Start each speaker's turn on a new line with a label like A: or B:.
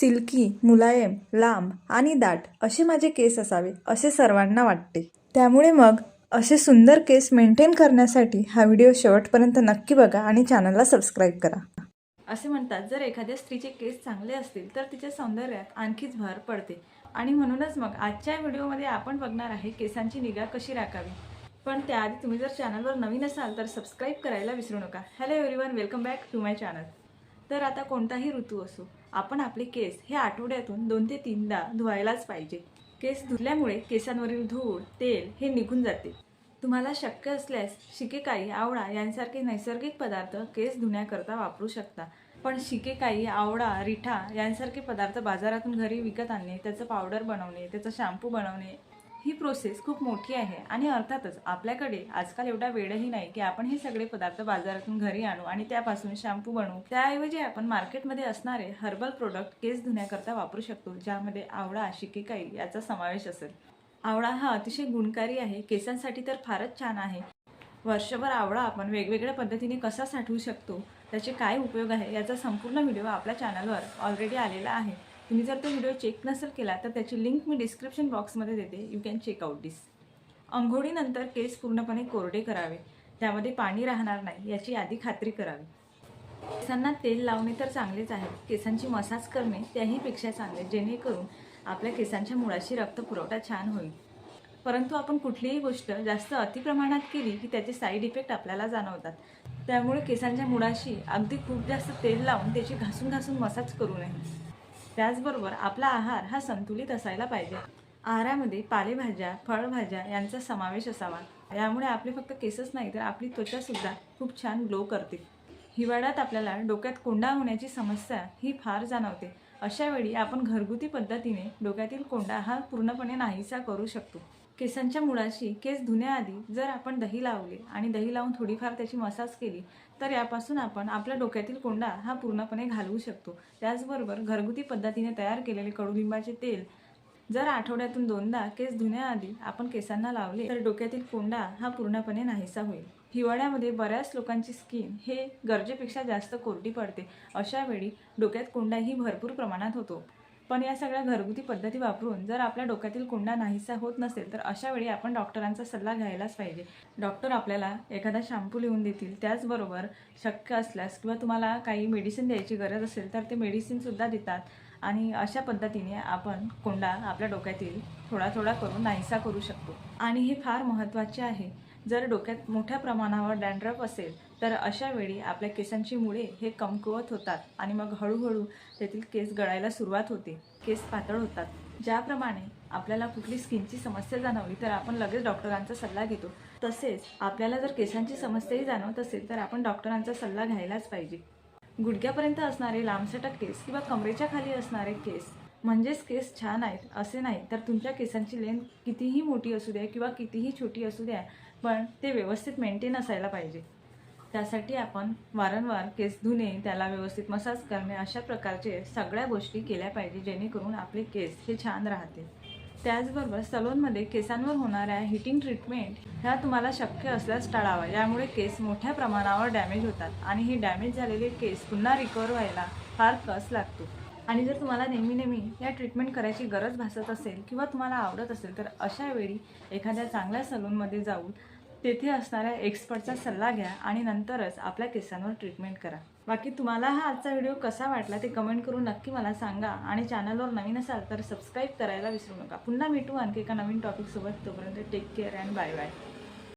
A: Silkie मुलायम लांब आणि दाट असे माझे केस असावे असे सर्वांना वाटते. त्यामुळे मग असे सुंदर केस मेंटेन करण्यासाठी हा व्हिडिओ शेवटपर्यंत नक्की बघा आणि चॅनलला सबस्क्राईब करा. असे म्हणतात जर एखाद्या स्त्रीचे केस चांगले असतील तर तिच्या सौंदर्यात आणखीच भर पडते. आणि म्हणूनच मग आजच्या व्हिडिओमध्ये आपण बघणार आहे केसांची निगा कशी राखावी. पण त्याआधी तुम्ही जर चॅनलवर नवीन असाल तर सबस्क्राईब करायला विसरू नका. Hello everyone welcome back to my channel तर आता कोणताही ऋतू असो आपण आपले केस हे आठवड्यातून दोन ते तीनदा धुवायलाच पाहिजे. केस धुतल्यामुळे केसांवरील धूळ तेल हे निघून जाते. तुम्हाला शक्य असल्यास शिकेकाई आवळा यांसारखे नैसर्गिक पदार्थ केस धुण्याकरता वापरू शकता. पण शिकेकाई आवळा रिठा यांसारखे पदार्थ बाजारातून घरी विकत आणणे त्याचं पावडर बनवणे त्याचं शॅम्पू बनवणे ही प्रोसेस खूप मोठी आहे. आणि अर्थातच आपल्याकडे आजकाल एवढा वेळही नाही की आपण हे सगळे पदार्थ बाजारातून घरी आणू आणि त्यापासून शॅम्पू बनवू. त्याऐवजी आपण मार्केटमध्ये असणारे हर्बल प्रोडक्ट केस धुण्याकरता वापरू शकतो ज्यामध्ये आवळा शिकेकाई याचा समावेश असेल. आवळा हा अतिशय गुणकारी आहे. केसांसाठी तर फारच छान आहे. वर्षभर आवळा आपण वेगवेगळ्या पद्धतीने कसा साठवू शकतो त्याचे काय उपयोग आहे याचा संपूर्ण व्हिडिओ आपल्या चॅनलवर ऑलरेडी आलेला आहे. तुम्ही जर तो व्हिडिओ चेक नसेल केला तर त्याची लिंक मी डिस्क्रिप्शन बॉक्समध्ये देते. You can check out this अंघोळीनंतर केस पूर्णपणे कोरडे करावे. त्यामध्ये पाणी राहणार नाही याची आधी खात्री करावी. केसांना तेल लावणे तर चांगलेच आहे. केसांची मसाज करणे त्याहीपेक्षा चांगले जेणेकरून आपल्या केसांच्या मुळाशी रक्तपुरवठा छान होईल. परंतु आपण कुठलीही गोष्ट जास्त अतिप्रमाणात केली की त्याचे साईड इफेक्ट आपल्याला जाणवतात. त्यामुळे केसांच्या मुळाशी अगदी खूप जास्त तेल लावून त्याची घासून घासून मसाज करू नये. त्याचबरोबर आपला आहार हा संतुलित असायला पाहिजे. आहारामध्ये पालेभाज्या फळभाज्या यांचा समावेश असावा. यामुळे आपले फक्त केसच नाही तर आपली त्वचासुद्धा खूप छान ग्लो करते. हिवाळ्यात आपल्याला डोक्यात कोंडा होण्याची समस्या ही फार जाणवते. अशावेळी आपण घरगुती पद्धतीने डोक्यातील कोंडा हा पूर्णपणे नाहीसा करू शकतो. केसांच्या मुळाशी केस धुण्याआधी जर आपण दही लावले आणि दही लावून थोडीफार त्याची मसाज केली तर यापासून आपण आपल्या डोक्यातील कोंडा हा पूर्णपणे घालवू शकतो. त्याचबरोबर घरगुती पद्धतीने तयार केलेले कडुलिंबाचे तेल जर आठवड्यातून दोनदा केस धुण्याआधी आपण केसांना लावले तर डोक्यातील कोंडा हा पूर्णपणे नाहीसा होईल. हिवाळ्यामध्ये बऱ्याच लोकांची स्किन हे गरजेपेक्षा जास्त कोरडी पडते. अशा वेळी डोक्यात कोंडाही भरपूर प्रमाणात होतो. पण या सगळ्या घरगुती पद्धती वापरून जर आपल्या डोक्यातील कुंडा नाहीसा होत नसेल तर अशा वेळी आपण डॉक्टरांचा सल्ला घ्यायलाच पाहिजे. डॉक्टर आपल्याला एखादा शॅम्पू लिहून देतील त्याचबरोबर शक्य असल्यास किंवा तुम्हाला काही मेडिसिन द्यायची गरज असेल तर ते मेडिसिनसुद्धा देतात. आणि अशा पद्धतीने आपण कोंडा आपल्या डोक्यातील थोडा थोडा करून नाहीसा करू शकतो. आणि हे फार महत्त्वाचे आहे. जर डोक्यात मोठ्या प्रमाणावर डॅन्ड्रफ असेल तर अशा वेळी आपल्या केसांची मुळे हे कमकुवत होतात आणि मग हळूहळू त्यातील केस गळायला सुरुवात होते. केस पातळ होतात. ज्याप्रमाणे आपल्याला कुठली स्किनची समस्या जाणवली तर आपण लगेच डॉक्टरांचा सल्ला घेतो. तसेच आपल्याला जर केसांची समस्याही जाणवत असेल तर आपण डॉक्टरांचा सल्ला घ्यायलाच पाहिजे. गुडघ्यापर्यंत असणारे लांबसटक केस किंवा कमरेच्या खाली असणारे केस म्हणजेच केस छान आहेत असे नाही तर तुमच्या केसांची लेंथ कितीही मोठी असू द्या किंवा कितीही छोटी असू द्या पण ते व्यवस्थित मेंटेन असायला पाहिजे. त्यासाठी आपण वारंवार केस धुणे त्याला व्यवस्थित मसाज करणे अशा प्रकारचे सगळ्या गोष्टी केल्या पाहिजे जेणेकरून आपले केस हे छान राहते त्याचबरोबर सलोनमध्ये केसांवर होणाऱ्या हिटिंग ट्रीटमेंट ह्या तुम्हाला शक्य असल्यास टाळावा. यामुळे केस मोठ्या प्रमाणावर डॅमेज होतात आणि हे डॅमेज झालेले केस पुन्हा रिकवर व्हायला फार कस लागतो. आणि जर तुम्हाला नेहमी नेहमी या ट्रीटमेंट करायची गरज भासत असेल किंवा तुम्हाला आवडत असेल तर अशा वेळी एखाद्या चांगल्या सलूनमध्ये जाऊन तेथे असणाऱ्या एक्सपर्टचा सल्ला घ्या आणि नंतरच आपल्या केसांवर ट्रीटमेंट करा. बाकी तुम्हाला हा आजचा व्हिडिओ कसा वाटला ते कमेंट करून नक्की मला सांगा आणि चॅनलवर नवीन असाल तर सबस्क्राईब करायला विसरू नका. पुन्हा भेटू आणखी एका नवीन टॉपिकसोबत तोपर्यंत take care and bye bye